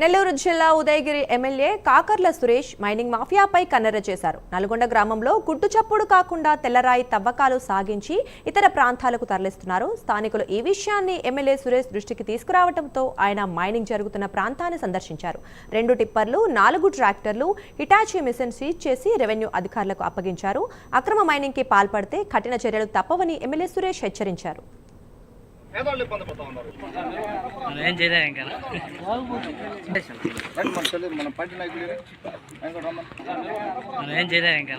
నెల్లూరు జిల్లా Udayagiri MLA Kakarla Suresh mining మాఫియాపై కన్నెర చేశారు. నల్గొండ గ్రామంలో గుట్టు చప్పుడు కాకుండా తెల్లరాయి తవ్వకాలు సాగించి ఇతర ప్రాంతాలకు తరలిస్తున్నారు. స్థానికులు ఈ విషయాన్ని ఎమ్మెల్యే సురేష్ దృష్టికి తీసుకురావడంతో ఆయన మైనింగ్ జరుగుతున్న ప్రాంతాన్ని సందర్శించారు. రెండు టిప్పర్లు నాలుగు ట్రాక్టర్లు హిటాచీ మిషన్ సీజ్ చేసి రెవెన్యూ అధికారులకు అప్పగించారు. అక్రమ మైనింగ్కి పాల్పడితే కఠిన చర్యలు తప్పవని ఎమ్మెల్యే సురేష్ హెచ్చరించారు. పేదవాళ్ళు ఇబ్బంది పడతా ఉన్నారు. మనం ఏం చేయలేము ఇంకా. మన పార్టీ నాయకులు మనం ఏం చేయలేము ఇంకా.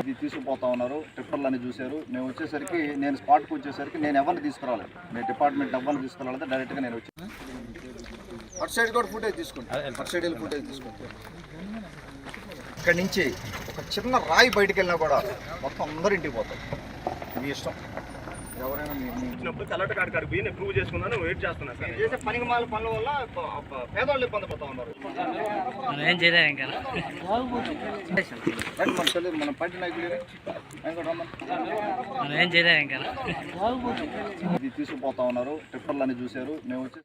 ఇది తీసుకుపోతా ఉన్నారు. టిప్పర్లు చూశారు. నేను వచ్చేసరికి నేను స్పాట్కి వచ్చేసరికి నేను ఎవరిని తీసుకురాలేదు. నేను డిపార్ట్మెంట్ ఎవరిని తీసుకురాలేదు డైరెక్ట్గా నేను వచ్చి. అటు సైడ్ కూడా ఫుటేజ్ తీసుకోండి అటు సైడ్ వెళ్ళి ఫుటేజ్ తీసుకోండి ఇక్కడి నుంచి ఒక చిన్న రాయి బయటికి వెళ్ళినా కూడా మొత్తం అందరు ఇంటికి పోతారు. మీ ఇష్టం. ఎవరైనా వచ్చినప్పుడు కలెక్టర్ గారి గారికి పోయి నేను ప్రూవ్ చేసుకున్నాను వెయిట్ చేస్తున్నా సార్. చేసే పనికి మాల పనుల వల్ల పేదవాళ్ళు ఇబ్బంది పడతా ఉన్నారు. మనం ఏం చేయలేము ఇంకా. మన చెల్లి మన పార్టీ నాయకులు. ఏం చేయలేము ఇంకా. తీసుకుపోతా ఉన్నారు టిప్పర్లు చూశారు. నేను వచ్చి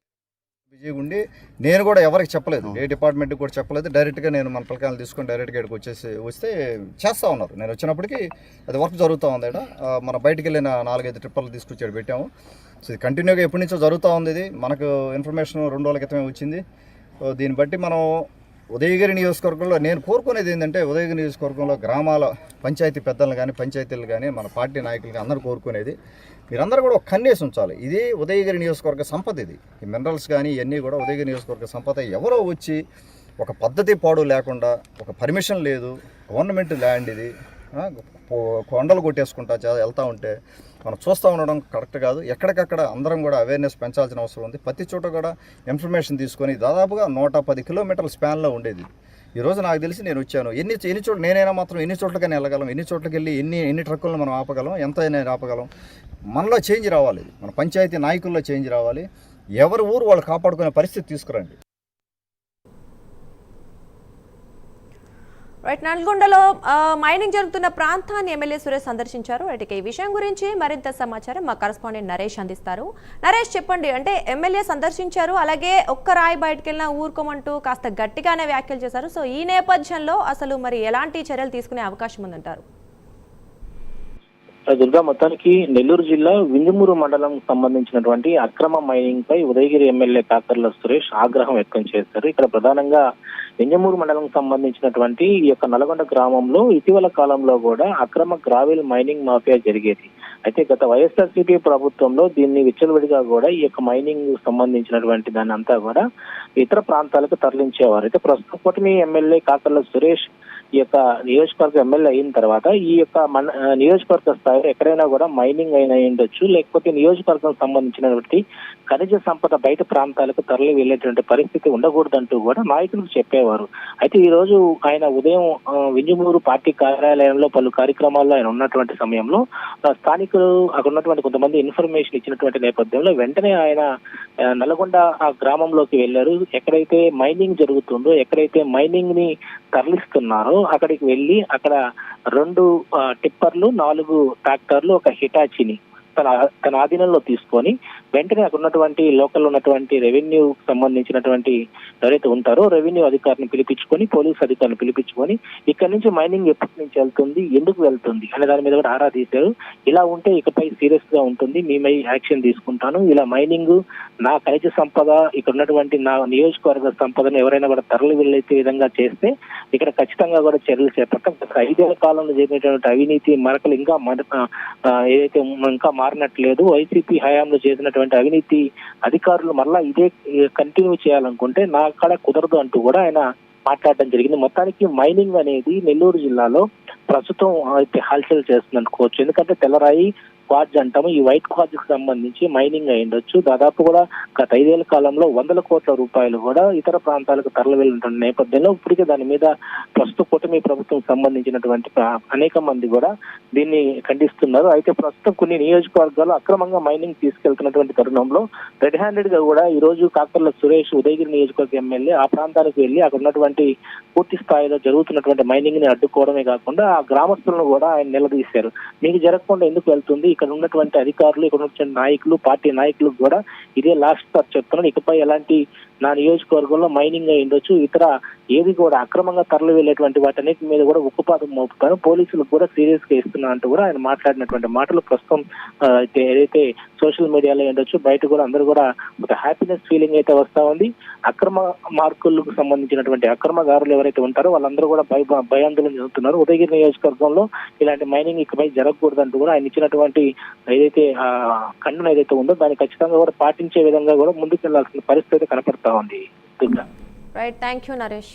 బిజీగా ఉండి నేను కూడా ఎవరికి చెప్పలేదు. ఏ డిపార్ట్మెంట్కి కూడా చెప్పలేదు. డైరెక్ట్గా నేను మన పిల్లకాయలు తీసుకొని డైరెక్ట్గా ఇక్కడికి వచ్చేసి వస్తే చేస్తూ ఉన్నారు. నేను వచ్చినప్పటికీ అది వర్క్ జరుగుతూ ఉంది ఇక్కడ మన బయటికి వెళ్ళిన నాలుగైదు ట్రిప్పర్లు తీసుకొచ్చి ఇక్కడ పెట్టాము. సో ఇది కంటిన్యూగా ఎప్పటి నుంచో జరుగుతూ ఉంది ఇది. మనకు ఇన్ఫర్మేషన్ రెండు రోజుల క్రితమే వచ్చింది. దీన్ని బట్టి మనం ఉదయగిరి నియోజకవర్గంలో నేను కోరుకునేది ఏంటంటే ఉదయగిరి నియోజకవర్గంలో గ్రామాల పంచాయతీ పెద్దలను కానీ పంచాయతీలు కానీ మన పార్టీ నాయకులు అందరూ కోరుకునేది. మీరందరూ కూడా ఒక కన్నేసి ఉంచాలి. ఇది ఉదయగిరి నియోజకవర్గ సంపద ఇది. ఈ మినరల్స్ కానీ ఇవన్నీ కూడా ఉదయగిరి నియోజకవర్గ సంపద. ఎవరో వచ్చి ఒక పద్ధతి పాడు లేకుండా ఒక పర్మిషన్ లేదు గవర్నమెంట్ ల్యాండ్ ఇది కొండలు కొట్టేసుకుంటా వెళ్తూ ఉంటే మనం చూస్తూ ఉండడం కరెక్ట్ కాదు. ఎక్కడికక్కడ అందరం కూడా అవేర్నెస్ పెంచాల్సిన అవసరం ఉంది. ప్రతి చోట కూడా ఇన్ఫర్మేషన్ తీసుకొని దాదాపుగా నూట పది కిలోమీటర్ల స్పాన్లో ఉండేది. ఈ రోజు నాకు తెలిసి నేను వచ్చాను. ఎన్ని ఎన్ని చోట్ల నేనైనా మాత్రం ఎన్ని చోట్లకైనా వెళ్ళగలం ఎన్ని చోట్లకి వెళ్ళి ఎన్ని ఎన్ని ట్రక్కులను మనం ఆపగలం ఎంత అయినా ఆపగలం. మనలో చేంజ్ రావాలి. మన పంచాయతీ నాయకుల్లో చేంజ్ రావాలి. ఎవరి ఊరు వాళ్ళు కాపాడుకునే పరిస్థితి తీసుకురండి. రైట్ నల్గొండలో మైనింగ్ జరుగుతున్న ప్రాంతాన్ని ఎమ్మెల్యే సురేష్ సందర్శించారు. రైట్ ఈ విషయం గురించి మరింత సమాచారం మా కరస్పాండెంట్ నరేష్ అందిస్తారు. నరేష్ చెప్పండి అంటే ఎమ్మెల్యే సందర్శించారు అలాగే ఒక్క రాయి బయటకు వెళ్ళినా ఊరుకోమంటూ కాస్త గట్టిగానే వ్యాఖ్యలు చేశారు. సో ఈ నేపథ్యంలో అసలు మరి ఎలాంటి చర్యలు తీసుకునే అవకాశం ఉందంటారు? దుర్గా మొత్తానికి నెల్లూరు జిల్లా వింజమూరు మండలం సంబంధించినటువంటి అక్రమ మైనింగ్ పై ఉదయగిరి ఎమ్మెల్యే కాకర్ల సురేష్ ఆగ్రహం వ్యక్తం చేశారు. ఇక్కడ ప్రధానంగా వింజమూరు మండలం సంబంధించినటువంటి ఈ యొక్క నల్గొండ గ్రామంలో ఇటీవల కాలంలో కూడా అక్రమ గ్రావెల్ మైనింగ్ మాఫియా జరిగేది. అయితే గత వైఎస్ఆర్సీపీ ప్రభుత్వంలో దీన్ని విచ్చలవిడిగా కూడా ఈ యొక్క మైనింగ్ సంబంధించినటువంటి దాన్ని అంతా కూడా ఇతర ప్రాంతాలకు తరలించేవారు. అయితే ప్రస్తుతం కూటమి ఎమ్మెల్యే కాకర్ల సురేష్ ఈ యొక్క నియోజకవర్గ ఎమ్మెల్యే అయిన తర్వాత ఈ యొక్క మన నియోజకవర్గ స్థాయిలో ఎక్కడైనా కూడా మైనింగ్ అయినా ఉండొచ్చు లేకపోతే నియోజకవర్గం సంబంధించినటువంటి ఖనిజ సంపద బయట ప్రాంతాలకు తరలి వెళ్ళేటువంటి పరిస్థితి ఉండకూడదంటూ కూడా నాయకులకు చెప్పేవారు. అయితే ఈ రోజు ఆయన ఉదయం వింజమూరు పార్టీ కార్యాలయంలో పలు కార్యక్రమాల్లో ఆయన ఉన్నటువంటి సమయంలో స్థానికులు అక్కడ ఉన్నటువంటి కొంతమంది ఇన్ఫర్మేషన్ ఇచ్చినటువంటి నేపథ్యంలో వెంటనే ఆయన నల్గొండ ఆ గ్రామంలోకి వెళ్ళారు. ఎక్కడైతే మైనింగ్ జరుగుతుందో ఎక్కడైతే మైనింగ్ని తరలిస్తున్నారో అక్కడికి వెళ్ళి అక్కడ రెండు టిప్పర్లు నాలుగు ట్రాక్టర్లు ఒక హిటాచిని తన తన ఆధీనంలో తీసుకొని వెంటనే అక్కడ ఉన్నటువంటి లోకల్ ఉన్నటువంటి రెవెన్యూ సంబంధించినటువంటి ఎవరైతే ఉంటారో రెవెన్యూ అధికారిని పిలిపించుకొని పోలీస్ అధికారిని పిలిపించుకొని ఇక్కడ నుంచి మైనింగ్ ఎప్పటి నుంచి వెళ్తుంది ఎందుకు వెళ్తుంది అనే దాని మీద కూడా ఆరా తీశారు. ఇలా ఉంటే ఇకపై సీరియస్గా ఉంటుంది మేమై యాక్షన్ తీసుకుంటాను. ఇలా మైనింగ్ నా ఖనిజ సంపద ఇక్కడ ఉన్నటువంటి నా నియోజకవర్గ సంపదను ఎవరైనా కూడా తరలి వెళ్ళే విధంగా చేస్తే ఇక్కడ ఖచ్చితంగా కూడా చర్యలు చేపట్టం ఐదేళ్ళ కాలంలో జరిగినటువంటి అవినీతి మరకలు ఇంకా ఏదైతే ఇంకా మారినట్లేదు. వైసీపీ హయాంలో చేసినటువంటి అవినీతి అధికారులు మరలా ఇదే కంటిన్యూ చేయాలనుకుంటే నా కాడ కుదరదు అంటూ కూడా ఆయన మాట్లాడడం జరిగింది. మొత్తానికి మైనింగ్ అనేది నెల్లూరు జిల్లాలో ప్రస్తుతం అయితే హల్చల్ చేస్తుంది అనుకోవచ్చు ఎందుకంటే తెల్లరాయి క్వార్జ్ అంటాము. ఈ వైట్ క్వార్జ్కి సంబంధించి మైనింగ్ అయి ఉండొచ్చు. దాదాపు కూడా గత ఐదేళ్ళ కాలంలో వందల కోట్ల రూపాయలు కూడా ఇతర ప్రాంతాలకు తరలి వెళ్ళినటువంటి నేపథ్యంలో ఇప్పటికే దాని మీద ప్రస్తుత కూటమి ప్రభుత్వం సంబంధించినటువంటి అనేక మంది కూడా దీన్ని ఖండిస్తున్నారు. అయితే ప్రస్తుతం కొన్ని నియోజకవర్గాలు అక్రమంగా మైనింగ్ తీసుకెళ్తున్నటువంటి తరుణంలో రెడ్ హ్యాండెడ్గా కూడా ఈ రోజు కాకర్ల సురేష్ ఉదయగిరి నియోజకవర్గ ఎమ్మెల్యే ఆ ప్రాంతానికి వెళ్ళి అక్కడ ఉన్నటువంటి పూర్తి స్థాయిలో జరుగుతున్నటువంటి మైనింగ్ని అడ్డుకోవడమే కాకుండా ఆ గ్రామస్తులను కూడా ఆయన నిలదీశారు. మీకు జరగకుండా ఎందుకు వెళ్తుంది? ఇక్కడ ఉన్నటువంటి అధికారులు ఇక్కడ ఉన్నటువంటి నాయకులు పార్టీ నాయకులు కూడా ఇదే లాస్ట్ సార్ చెప్తున్నాను ఇకపై ఎలాంటి నా నియోజకవర్గంలో మైనింగ్ అయి ఉండొచ్చు ఇతర ఏది కూడా అక్రమంగా తరలి వెళ్ళేటువంటి వాటన్నిటి మీద కూడా ఉక్కుపాదం మోపుతాను. పోలీసులకు కూడా సీరియస్గా ఇస్తున్నా అంటూ కూడా ఆయన మాట్లాడినటువంటి మాటలు ప్రస్తుతం అయితే ఏదైతే సోషల్ మీడియాలో ఉండొచ్చు బయట కూడా అందరూ కూడా ఒక హ్యాపీనెస్ ఫీలింగ్ అయితే వస్తా ఉంది. అక్రమ మార్కులకు సంబంధించినటువంటి అక్రమదారులు ఎవరైతే ఉంటారో వాళ్ళందరూ కూడా భయ భయాందోళన చెందుతున్నారు. ఉదయగిరి నియోజకవర్గంలో ఇలాంటి మైనింగ్ ఇకపై జరగకూడదంటూ కూడా ఆయన ఇచ్చినటువంటి ఏదైతే ఆ ఖండన ఏదైతే ఉందో దాన్ని ఖచ్చితంగా కూడా పాటించే విధంగా కూడా ముందుకెళ్ళాల్సిన పరిస్థితి అయితే కనపడతా ఉంది రైట్ థ్యాంక్ యూ నరేష్